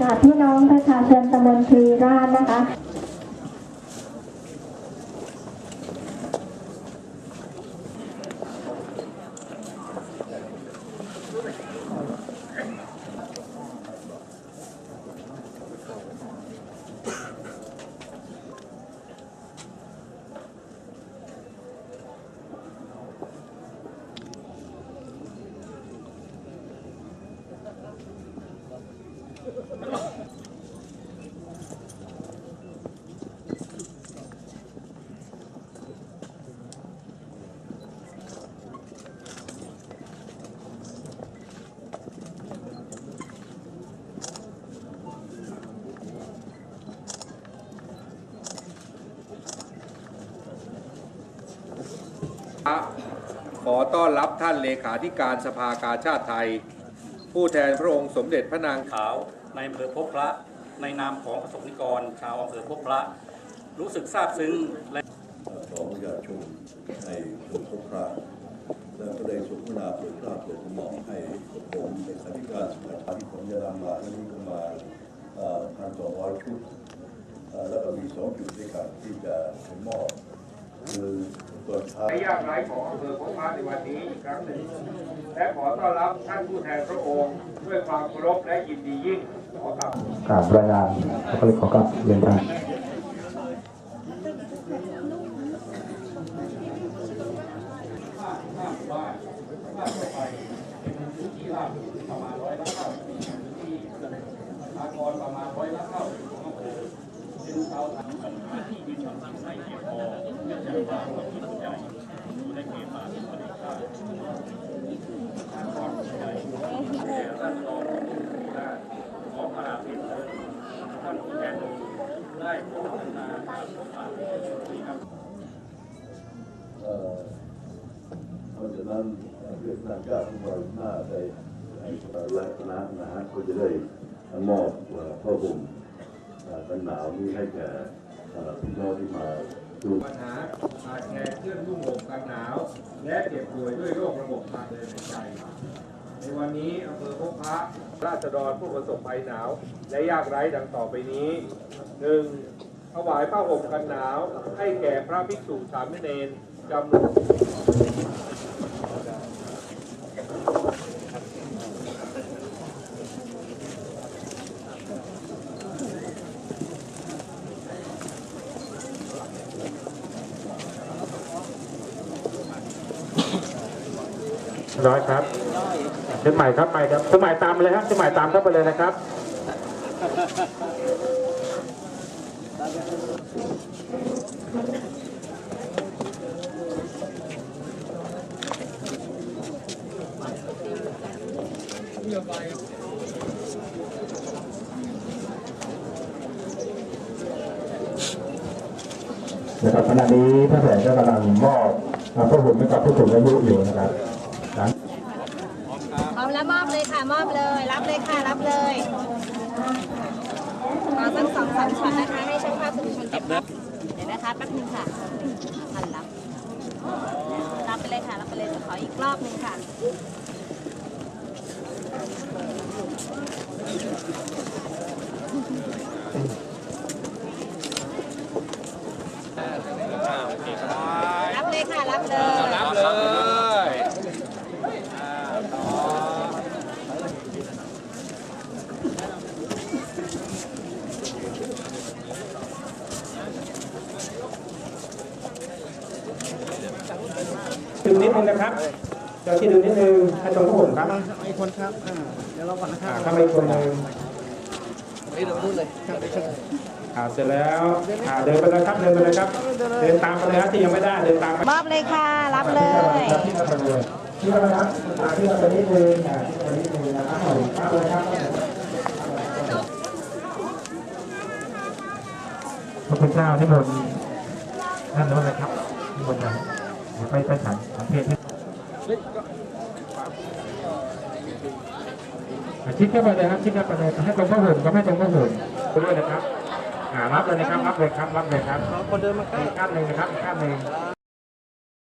กาศพี่น้องประชาชนตำบลคีรีราชนะคะ ขอต้อนรับท่านเลขาธิการสภากาชาติไทย ผู้แทนพระองค์สมเด็จพระนางขาวในอำเภอพบพระ ในนามของประสบนิกร ชาวอำเภอพบพระ รู้สึกซาบซึ้งและของประชาชนในส่วนพบพระและก็ได้สมนาเปิดกล้าเปิดกระหม่อมให้ผมเป็นข้าธิการสมัยที่ผมจะนำมาและนี่ก็มาพันสองร้อยชุดแล้วก็มีสองจุดด้วยกันที่จะมอบ ตัวท้ยากไร้ของอำเภอของพาในวันนี้อีกครั้งหนึ่ง และขอต้อนรับท่านผู้แทนพระองค์ด้วยความเคารพและยินดียิ่งขอกราบกราบรายงานแล้วก็เลยขอกราบเรียนท่าน เอ่อเพ ราะฉะนั้นเพื่อนางการของเราหน้าได้ให้และคณะนะฮะก็จะได้มอบเอ่อผ้าห่มเอ่อ กันหนาวนี้ให้แก่พี่น้องที่มาดูปัญหาขาดแคลนเครื่องนุ่งห่มกันหนาว และเจ็บป่วยด้วยโรคระบบทางเดินหายใจ ในวันนี้อำเภอพบพระราษฎรผู้ประสบภัยหนาว และยากไร้ดังต่อไปนี้หนึ่งถวายผ้าห่มกันหนาว ให้แก่พระภิกษุสามเณรจำนวน ร้อยครับเชียงใหม่ครับไปครับชียงใหม่ตามเลยครับชียงใหม่ตามเข้าไปเลยนะครับนะครับขณะนี้พระแสงก็กำลังมอบอาพระหุ่นให้กับผู้สูงอายุอยู่นะครับหลัง พร้อมแล้วม อบเลยค่ะมอบเลย รับเลยค่ะ รับเลยขอสักสองสามช็อตนะคะ ให้ช่างภาพสื่อมวลชนเก็บภาพเดี๋ยวนะคะแป๊บนึงค่ะทันรับ รับไปเลยค่ะ รับไปเลยจะขออีกรอบหนึ่งค่ะรับเลยค่ะ รับเลย รับเลย ดึงนิดนึงนะครับเจ้าที่ดึงนิดนึงให้ตรงพระหุ่นครับอีกคนครับอ่าเดี๋ยวเราก่อนนะครับอ่าเข้ามาอีกคนหนึ่งนี่เดี๋ยวพูดเลยครับเดี๋ยวเชิญอ่าเสร็จแล้วอ่าเดินไปเลยครับเดินไปเลยครับ เดินตามไปเลยครับที่ยังไม่ได้เดินตามไปมอบเลยค่ะ รับเลยครับที่เราไปเลยที่เราไปครับอ่าที่เราไปนิดนึงอ่าที่เราไปนิดนึงนะครับครับเลยครับพระพุทธเจ้านิมนต์นั่นนู้นเลยครับนิมนต์นะเดี๋ยวไปไปฉันสังเกตที่อ่าชิดเข้าไปเลยครับชิดเข้าไปเลยให้ตรงพระหุ่นก็ให้ตรงพระหุ่นไปด้วยนะครับอ่ารับเลยนะครับรับเลยครับรับเลยครับคนเดินมาใกล้อีกข้างหนึ่งนะครับอีกข้างหนึ่ง